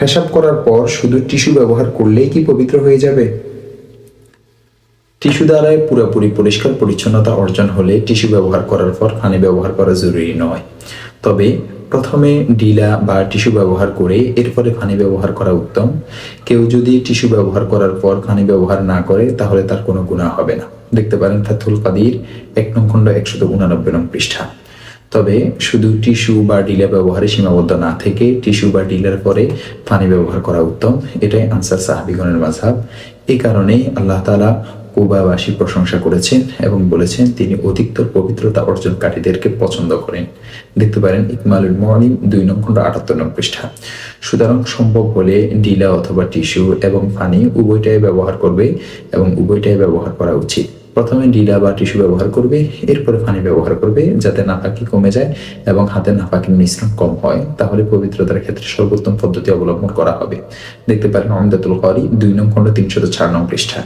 পেশাব করার পর শুধু টিস্যু ব্যবহার করলেই কি পবিত্র হয়ে যাবে? টিস্যু দ্বারাই পুরোপুরি পরিষ্কার পরিচ্ছন্নতা অর্জন হলে টিস্যু ব্যবহার করার পর পানি ব্যবহার করা জরুরি নয়। তবে প্রথমে ডিলা বা টিস্যু ব্যবহার করে এরপরে পানি ব্যবহার করা উত্তম। কেউ যদি টিস্যু ব্যবহার করার পর পানি ব্যবহার না করে, তাহলে তার কোনো গুণা হবে না। দেখতে পারেন ফাথুল কাদির এক নং খণ্ড একশত উনানব্বই নং পৃষ্ঠা। তবে শুধু টিস্যু বা ডিলা ব্যবহারে সীমাবদ্ধ না থেকে টিস্যু বা ডিলার পরে পানি ব্যবহার করা উত্তম, এটাই আনসার সাহাবিগণের মাঝাব এই কারণেই আল্লাহ তালা কুবাবাসী প্রশংসা করেছেন এবং বলেছেন, তিনি অধিকতর পবিত্রতা অর্জনকারীদেরকে পছন্দ করেন। দেখতে পারেন ইকমালুল মলিম দুই নং খণ্ড আটাত্তর নং পৃষ্ঠা। সুতরাং সম্ভব হলে ডিলা অথবা টিস্যু এবং পানি উভয়টাই ব্যবহার করবে এবং উভয়টাই ব্যবহার করা উচিত। প্রথমে ডিলা বা টিস্যু ব্যবহার করবে, এরপরে পানি ব্যবহার করবে যাতে নাপাকি কমে যায় এবং হাতে নাপাকির মিশ্রণ কম হয়। তাহলে পবিত্রতার ক্ষেত্রে সর্বোত্তম পদ্ধতি অবলম্বন করা হবে। দেখতে পারেন অমদাতুল করি দুই নং খণ্ড তিনশত চার নং পৃষ্ঠা।